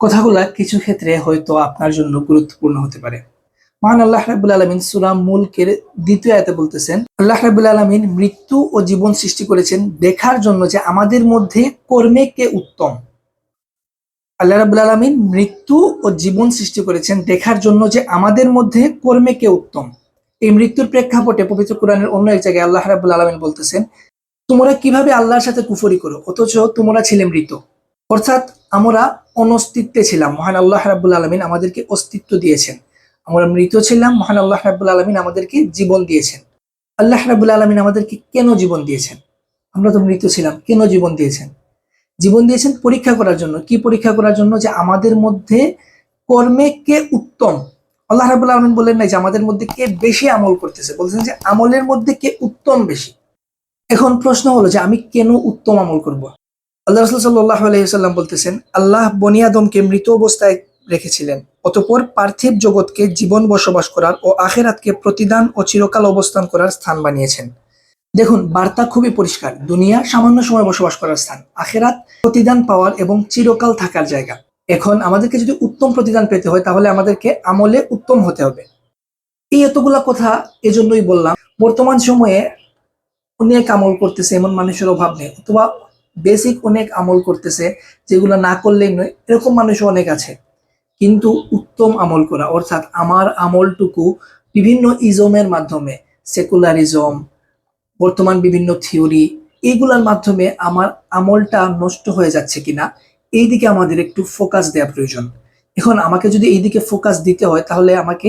কথাগুলা কিছু ক্ষেত্রে হয়তো আপনার জন্য গুরুত্বপূর্ণ হতে পারে। মহান আল্লাহ রাবুল আলমিন সুরাম মুলকের দ্বিতীয় আয়তে বলতেছেন, আল্লাহ রাবুল আলমিন মৃত্যু ও জীবন সৃষ্টি করেছেন দেখার জন্য যে আমাদের মধ্যে কর্মে কে উত্তম। আল্লাহ রাবুল আলমিন মৃত্যু ও জীবন সৃষ্টি করেছেন দেখার জন্য যে আমাদের মধ্যে কর্মে কে উত্তম। এই মৃত্যুর প্রেক্ষাপটে পবিত্র কোরআনের অন্য এক জায়গায় আল্লাহ রাবুল আলমিন বলতেছেন, তোমরা কীভাবে আল্লাহর সাথে কুফরি করো? অথচ তোমরা ছিলে মৃত। অর্থাৎ আমরা অনস্তিত্বে ছিলাম। মহান আল্লাহ রাবুল আলমিন আমাদেরকে অস্তিত্ব দিয়েছেন। আমরা মৃত ছিলাম, মহান আল্লাহ রাবুল আলমিন আমাদেরকে জীবন দিয়েছেন। আল্লাহ রাবুল আলমিন আমাদেরকে কেন জীবন দিয়েছেন? আমরা তো মৃত ছিলাম, কেন জীবন দিয়েছেন? জীবন দিয়েছেন পরীক্ষা করার জন্য। কি পরীক্ষা করার জন্য? যে আমাদের মধ্যে কর্মে কে উত্তম? আল্লাহ রাবুল আলমিন বললেন না যে আমাদের মধ্যে কে বেশি আমল করতেছে। বলছেন যে আমলের মধ্যে কে উত্তম বেশি? এখন প্রশ্ন হলো যে আমি কেন উত্তম আমল করব? আল্লাহ রসুল সাল্লাহ আলহিহাল্লাম বলতেছেন, আল্লাহ বনি আদমকে মৃত অবস্থায় রেখেছিলেন, অতপর পার্থিব জগৎকে জীবন বসবাস করার ও আখেরাতকে প্রতিদান ও চিরকাল অবস্থান করার স্থান বানিয়েছেন। দেখুন, বার্তা খুবই পরিষ্কার। দুনিয়া সামান্য সময় বসবাস করার স্থান, আখেরাত প্রতিদান পাওয়ার এবং চিরকাল থাকার জায়গা। এখন আমাদেরকে যদি উত্তম প্রতিদান পেতে হয়, তাহলে আমাদেরকে আমলে উত্তম হতে হবে। এই এতগুলা কথা এজন্যই বললাম, বর্তমান সময়ে অনেক আমল করতেছে, এমন মানুষের অভাব নেই, অথবা বেসিক অনেক আমল করতেছে, যেগুলো না করলেই নয়, এরকম মানুষও অনেক আছে। কিন্তু উত্তম আমল করা, অর্থাৎ আমার আমলটুকু বিভিন্ন ইজমের মাধ্যমে সেকুলারিজম বর্তমান বিভিন্ন থিওরি এইগুলোর মাধ্যমে আমার আমলটা নষ্ট হয়ে যাচ্ছে কিনা এই দিকে আমাদের একটু ফোকাস দেওয়া প্রয়োজন। এখন আমাকে যদি এই দিকে ফোকাস দিতে হয়, তাহলে আমাকে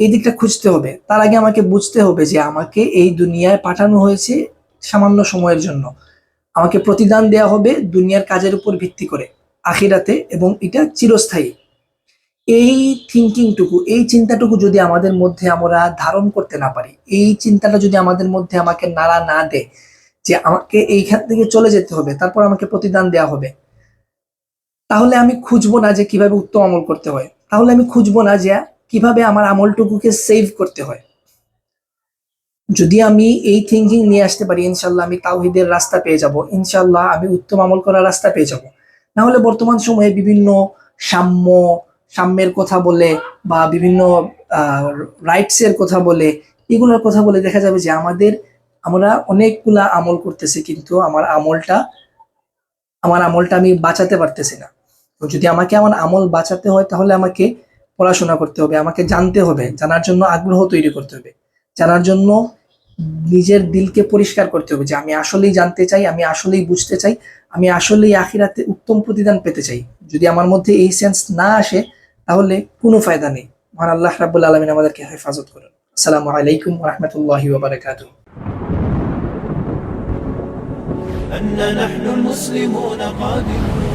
এই দিকটা খুঁজতে হবে। তার আগে আমাকে বুঝতে হবে যে আমাকে এই দুনিয়ায় পাঠানো হয়েছে সামান্য সময়ের জন্য। আমাকে প্রতিদান দেওয়া হবে দুনিয়ার কাজের উপর ভিত্তি করে, আখিরাতে, এবং এটা চিরস্থায়ী। এই থিঙ্কিংটুকু এই চিন্তাটুকু যদি আমাদের মধ্যে আমরা ধারণ করতে না পারি, এই চিন্তাটা যদি আমাদের মধ্যে আমাকে নাড়া না দেয়, যে আমাকে এইখান থেকে চলে যেতে হবে, তারপর আমাকে প্রতিদান দেওয়া হবে, তাহলে আমি খুঁজবো না যে কীভাবে উত্তম আমল করতে হয়। তাহলে আমি খুঁজবো না যে কীভাবে আমার আমলটুকুকে সেভ করতে হয়। যদি আমি এই থিঙ্কিং নিয়ে আসতে পারি, ইনশাল্লাহ আমি তাওহিদের রাস্তা পেয়ে যাব। ইনশাল্লাহ আমি উত্তম আমল করার রাস্তা পেয়ে যাব। না হলে বর্তমান সময়ে বিভিন্ন সাম্য, সাম্যের কথা বলে বা বিভিন্ন রাইটস এর কথা বলে, এগুলোর কথা বলে দেখা যাবে যে আমাদের, আমরা অনেকগুলা আমল করতেছি কিন্তু আমার আমলটা আমার আমলটা আমি বাঁচাতে পারতেছি না। যদি আমাকে আমার আমল বাঁচাতে হয়, তাহলে আমাকে পড়াশোনা করতে হবে, আমাকে জানতে হবে, জানার জন্য আগ্রহ তৈরি করতে হবে। জানার জন্য নিজের দিলকে পরিষ্কার করতে হবে যে আমি আসলেই জানতে চাই আমি আসলেই বুঝতে চাই আমি আসলেই আখিরাতে উত্তম প্রতিদান পেতে চাই যদি আমার মধ্যে এই সেন্স না আসে তাহলে কোনো ফায়দা নেই মহান আল্লাহ রাবুল আলমিন আমাদেরকে হেফাজত করুন আসসালামু আলাইকুম রহমতুল্লাহি ওবরাকাতু أن نحن المسلمون قادمون